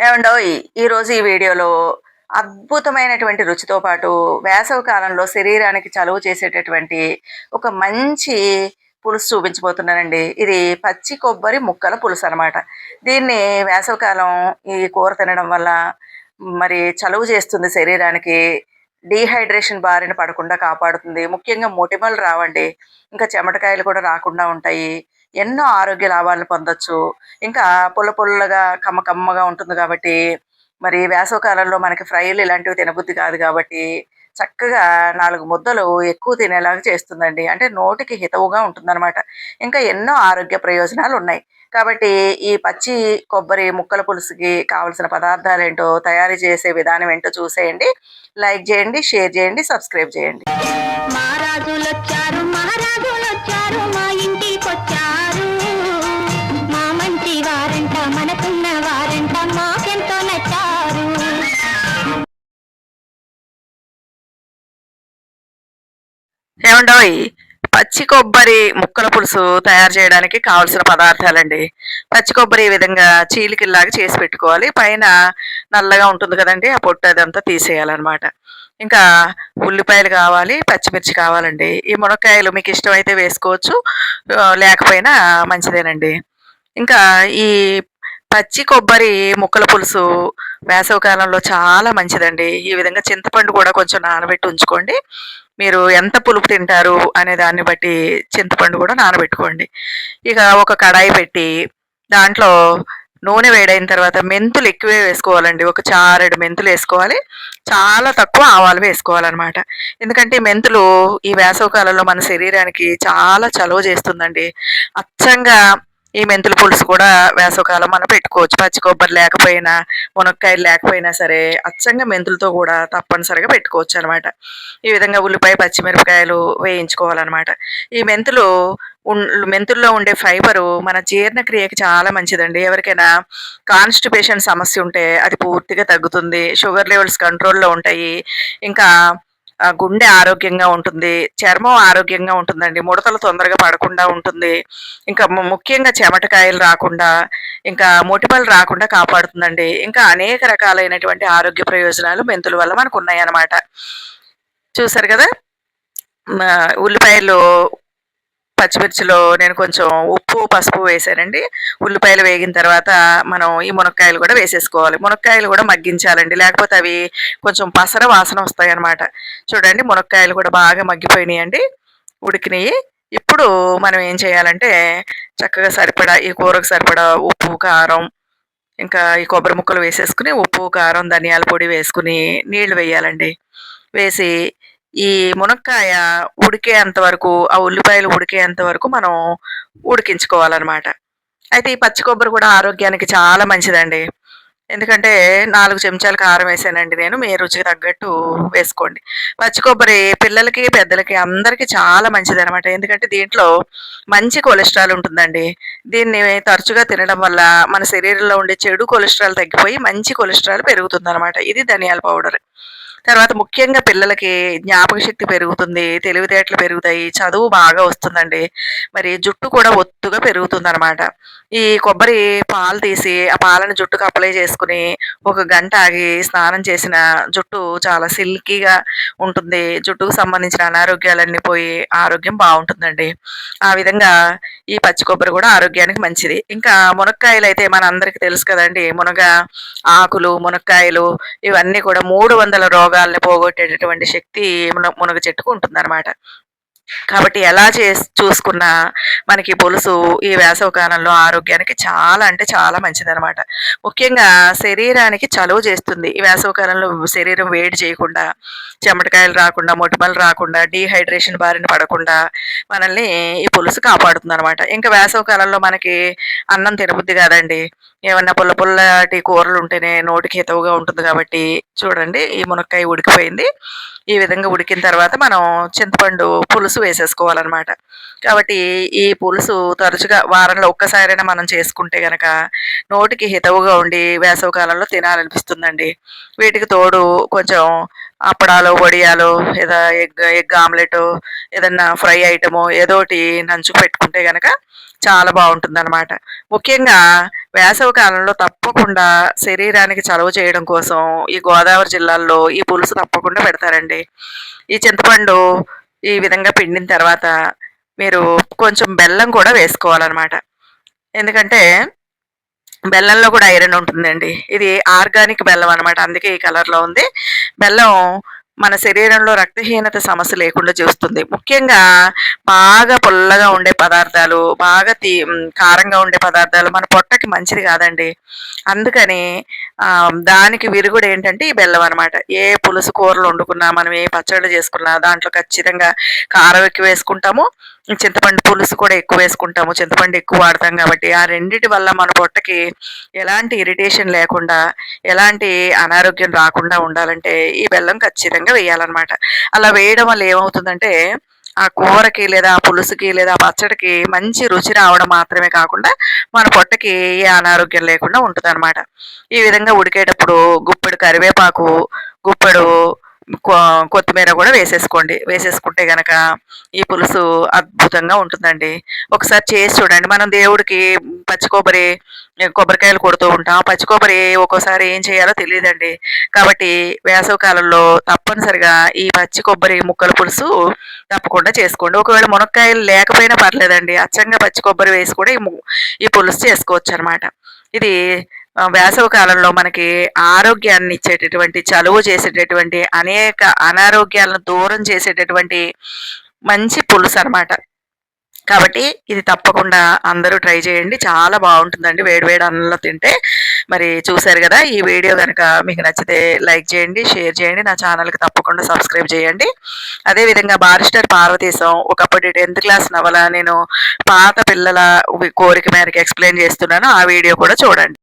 ఏమండో ఈరోజు ఈ వీడియోలో అద్భుతమైనటువంటి రుచితో పాటు వేసవి కాలంలో శరీరానికి చలువ చేసేటటువంటి ఒక మంచి పులుసు చూపించబోతున్నానండి. ఇది పచ్చి కొబ్బరి ముక్కల పులుసు అనమాట దీన్ని వేసవికాలం ఈ కూర తినడం వల్ల మరి చలువ చేస్తుంది శరీరానికి డీహైడ్రేషన్ బారిన పడకుండా కాపాడుతుంది. ముఖ్యంగా మొటిమలు రావండి. ఇంకా చెమటకాయలు కూడా రాకుండా ఉంటాయి. ఎన్నో ఆరోగ్య లాభాలను పొందొచ్చు. ఇంకా పుల్ల పుల్లగా కమ్మ కమ్మగా ఉంటుంది కాబట్టి మరి వేసవకాలంలో మనకి ఫ్రైలు ఇలాంటివి తినబుద్ధి కాదు కాబట్టి చక్కగా నాలుగు ముద్దలు ఎక్కువ తినేలాగా చేస్తుందండి. అంటే నోటికి హితవుగా ఉంటుందన్నమాట. ఇంకా ఎన్నో ఆరోగ్య ప్రయోజనాలు ఉన్నాయి. కాబట్టి ఈ పచ్చి కొబ్బరి ముక్కల పులుసుకి కావలసిన పదార్థాలు ఏంటో తయారు చేసే విధానం ఏంటో చూసేయండి. లైక్ చేయండి షేర్ చేయండి సబ్స్క్రైబ్ చేయండి. ఏమండోయ్? పచ్చి కొబ్బరి ముక్కల పులుసు తయారు చేయడానికి కావలసిన పదార్థాలండి. పచ్చి కొబ్బరి ఈ విధంగా చీలికిల్లాగా చేసి పెట్టుకోవాలి. పైన నల్లగా ఉంటుంది కదండి ఆ పొట్టు అదంతా తీసేయాలన్నమాట. ఇంకా ఉల్లిపాయలు కావాలి పచ్చిమిర్చి కావాలండి. ఈ మునక్కాయలు మీకు ఇష్టమైతే వేసుకోవచ్చు లేకపోయినా మంచిదేనండి. ఇంకా ఈ పచ్చి కొబ్బరి ముక్కల పులుసు వేసవికాలంలో చాలా మంచిదండి. ఈ విధంగా చింతపండు కూడా కొంచెం నానబెట్టి ఉంచుకోండి. మీరు ఎంత పులుపు తింటారు అనే దాన్ని బట్టి చింతపండు కూడా నానబెట్టుకోండి. ఇక ఒక కడాయి పెట్టి దాంట్లో నూనె వేడైన తర్వాత మెంతులు ఎక్కువే వేసుకోవాలండి. ఒక చారెడు మెంతులు వేసుకోవాలి. చాలా తక్కువ ఆవాలు వేసుకోవాలన్నమాట. ఎందుకంటే ఈ మెంతులు ఈ వేసవకాలంలో మన శరీరానికి చాలా చలువ చేస్తుందండి. అచ్చంగా ఈ మెంతుల పులుసు కూడా వేసవకాలం మనం పెట్టుకోవచ్చు. పచ్చి కొబ్బరి లేకపోయినా మునక్కాయలు లేకపోయినా సరే అచ్చంగా మెంతులతో కూడా తప్పనిసరిగా పెట్టుకోవచ్చు అనమాట ఈ విధంగా ఉల్లిపాయ పచ్చిమిరపకాయలు వేయించుకోవాలన్నమాట. ఈ మెంతులు ఉన్- మెంతుల్లో ఉండే ఫైబరు మన జీర్ణక్రియకి చాలా మంచిదండి. ఎవరికైనా కాన్స్టిపేషన్ సమస్య ఉంటే అది పూర్తిగా తగ్గుతుంది. షుగర్ లెవెల్స్ కంట్రోల్లో ఉంటాయి. ఇంకా గుండె ఆరోగ్యంగా ఉంటుంది చర్మం ఆరోగ్యంగా ఉంటుందండి ముడతలు తొందరగా పడకుండా ఉంటుంది ఇంకా ముఖ్యంగా చెమటకాయలు రాకుండా ఇంకా మొటిమలు రాకుండా కాపాడుతుందండి. ఇంకా అనేక రకాలైనటువంటి ఆరోగ్య ప్రయోజనాలు మెంతుల వల్ల మనకు ఉన్నాయన్నమాట చూసారు కదా? ఉల్లిపాయలు పచ్చిమిర్చిలో నేను కొంచెం ఉప్పు పసుపు వేసానండి. ఉల్లిపాయలు వేగిన తర్వాత మనం ఈ మునక్కాయలు కూడా వేసేసుకోవాలి. మునక్కాయలు కూడా మగ్గించాలండి. లేకపోతే అవి కొంచెం పసర వాసన వస్తాయన్నమాట. చూడండి మునక్కాయలు కూడా బాగా మగ్గిపోయినాయండి. ఉడికినాయి. ఇప్పుడు మనం ఏం చేయాలంటే చక్కగా సరిపడా ఈ కూరకు సరిపడా ఉప్పు కారం ఇంకా ఈ కొబ్బరి ముక్కలు వేసేసుకుని ఉప్పు కారం ధనియాల పొడి వేసుకుని నీళ్ళు వేయాలండి. వేసి ఈ మునక్కాయ ఉడికేంత వరకు ఆ ఉల్లిపాయలు ఉడికేంత వరకు మనం ఉడికించుకోవాలన్నమాట. అయితే ఈ పచ్చి కొబ్బరి కూడా ఆరోగ్యానికి చాలా మంచిదండి. ఎందుకంటే నాలుగు చెంచాల కారం వేసానండి నేను మీ రుచికి తగ్గట్టు వేసుకోండి. పచ్చి కొబ్బరి పిల్లలకి పెద్దలకి అందరికీ చాలా మంచిది అనమాట ఎందుకంటే దీంట్లో మంచి కొలెస్ట్రాల్ ఉంటుందండి. దీన్ని తరచుగా తినడం వల్ల మన శరీరంలో ఉండే చెడు కొలెస్ట్రాల్ తగ్గిపోయి మంచి కొలెస్ట్రాల్ పెరుగుతుంది ఇది ధనియాల పౌడర్. తర్వాత ముఖ్యంగా పిల్లలకి జ్ఞాపక శక్తి పెరుగుతుంది తెలివితేటలు పెరుగుతాయి చదువు బాగా వస్తుందండి. మరి జుట్టు కూడా ఒత్తుగా పెరుగుతుంది. ఉంటుందన్నమాట. ఈ కొబ్బరి పాలు తీసి ఆ పాలను జుట్టుకు అప్లై చేసుకుని ఒక గంట ఆగి స్నానం చేసిన జుట్టు చాలా సిల్కీగా ఉంటుంది. జుట్టుకు సంబంధించిన అనారోగ్యాలన్నీ పోయి ఆరోగ్యం బాగుంటుందండి. ఆ విధంగా ఈ పచ్చి కొబ్బరి కూడా ఆరోగ్యానికి మంచిది. ఇంకా మునక్కాయలు అయితే మన అందరికి తెలుసు కదండి. మునగ ఆకులు మునక్కాయలు ఇవన్నీ కూడా మూడు వందల రోగాల్ని పోగొట్టేటటువంటి శక్తి మునగ చెట్టుకు ఉంటుందన్నమాట. కాబట్టి ఎలా చే చూసుకున్నా మనకి పులుసు ఈ వేసవి కాలంలో ఆరోగ్యానికి చాలా అంటే చాలా మంచిదనమాట ముఖ్యంగా శరీరానికి చలువ చేస్తుంది. ఈ వేసవి కాలంలో శరీరం వేడి చేయకుండా చెమటకాయలు రాకుండా మొటిమలు రాకుండా డీహైడ్రేషన్ బారిన పడకుండా మనల్ని ఈ పులుసు కాపాడుతుంది అనమాట ఇంకా వేసవి కాలంలో మనకి అన్నం తినబుద్ది కాదండి. ఏమన్నా పుల్ల పుల్లటి కూరలు ఉంటేనే నోటికి హితవుగా ఉంటుంది కాబట్టి చూడండి ఈ మునక్కాయ ఉడికిపోయింది. ఈ విధంగా ఉడికిన తర్వాత మనం చింతపండు పులుసు వేసేసుకోవాలన్నమాట. కాబట్టి ఈ పులుసు తరచుగా వారంలో ఒక్కసారైనా మనం చేసుకుంటే గనక నోటికి హితవుగా ఉండి వేసవి కాలంలో తినాలనిపిస్తుందండి. వీటికి తోడు కొంచెం అప్పడాలు వడియాలు ఏదో ఎగ్ ఎగ్ ఆమ్లెట్ ఏదన్నా ఫ్రై ఐటము ఏదోటి నంచుకు పెట్టుకుంటే గనక చాలా బాగుంటుంది అనమాట ముఖ్యంగా వేసవి కాలంలో తప్పకుండా శరీరానికి చలువ చేయడం కోసం ఈ గోదావరి జిల్లాల్లో ఈ పులుసు తప్పకుండా పెడతారండి. ఈ చింతపండు ఈ విధంగా పిండిన తర్వాత మీరు కొంచెం బెల్లం కూడా వేసుకోవాలన్నమాట. ఎందుకంటే బెల్లంలో కూడా ఐరన్ ఉంటుందండి. ఇది ఆర్గానిక్ బెల్లం అనమాట అందుకే ఈ కలర్లో ఉంది. బెల్లం మన శరీరంలో రక్తహీనత సమస్య లేకుండా చూస్తుంది. ముఖ్యంగా బాగా పుల్లగా ఉండే పదార్థాలు బాగా తీ కారంగా ఉండే పదార్థాలు మన పొట్టకి మంచిది కాదండి. అందుకని దానికి విరుగుడు ఏంటంటే ఈ బెల్లం అనమాట ఏ పులుసు కూరలు వండుకున్నా మనం ఏ పచ్చళ్ళు చేసుకున్నా దాంట్లో ఖచ్చితంగా కారం ఎక్కువ వేసుకుంటాము. చింతపండు పులుసు కూడా ఎక్కువ వేసుకుంటాము. చింతపండు ఎక్కువ వాడతాం కాబట్టి ఆ రెండిటి వల్ల మన పొట్టకి ఎలాంటి ఇరిటేషన్ లేకుండా ఎలాంటి అనారోగ్యం రాకుండా ఉండాలంటే ఈ బెల్లం ఖచ్చితంగా వేయాలన్నమాట. అలా వేయడం వల్ల ఏమవుతుందంటే ఆ కూరకి లేదా ఆ పులుసుకి లేదా ఆ పచ్చడికి మంచి రుచి రావడం మాత్రమే కాకుండా మన పొట్టకి ఏ అనారోగ్యం లేకుండా ఉంటుంది ఈ విధంగా ఉడికేటప్పుడు గుప్పెడు కరివేపాకు గుప్పెడు కొత్తిమీర కూడా వేసేసుకోండి. వేసేసుకుంటే గనక ఈ పులుసు అద్భుతంగా ఉంటుందండి. ఒకసారి చేసి చూడండి. మనం దేవుడికి పచ్చి కొబ్బరి కొబ్బరికాయలు కొడుతూ ఉంటాం. పచ్చి కొబ్బరి ఒక్కోసారి ఏం చేయాలో తెలియదండి. కాబట్టి వేసవి కాలంలో తప్పనిసరిగా ఈ పచ్చి కొబ్బరి ముక్కల పులుసు తప్పకుండా చేసుకోండి. ఒకవేళ మునక్కాయలు లేకపోయినా పర్లేదండి. అచ్చంగా పచ్చి కొబ్బరి వేసి కూడా ఈ ము- ఈ పులుసు చేసుకోవచ్చు అనమాట ఇది వేసవ కాలంలో మనకి ఆరోగ్యాన్ని ఇచ్చేటటువంటి చలువ చేసేటటువంటి అనేక అనారోగ్యాలను దూరం చేసేటటువంటి మంచి పులుసు అనమాట కాబట్టి ఇది తప్పకుండా అందరూ ట్రై చేయండి. చాలా బాగుంటుందండి. వేడివేడి అన్నంలో తింటే. మరి చూశారు కదా ఈ వీడియో కనుక మీకు నచ్చితే లైక్ చేయండి షేర్ చేయండి. నా ఛానల్కి తప్పకుండా సబ్స్క్రైబ్ చేయండి. అదేవిధంగా బారిస్టర్ పార్వతీశం ఒకప్పటి టెన్త్ క్లాస్ నవల నేను పాత పిల్లల కోరిక మేరకు ఎక్స్ప్లెయిన్ చేస్తున్నాను. ఆ వీడియో కూడా చూడండి.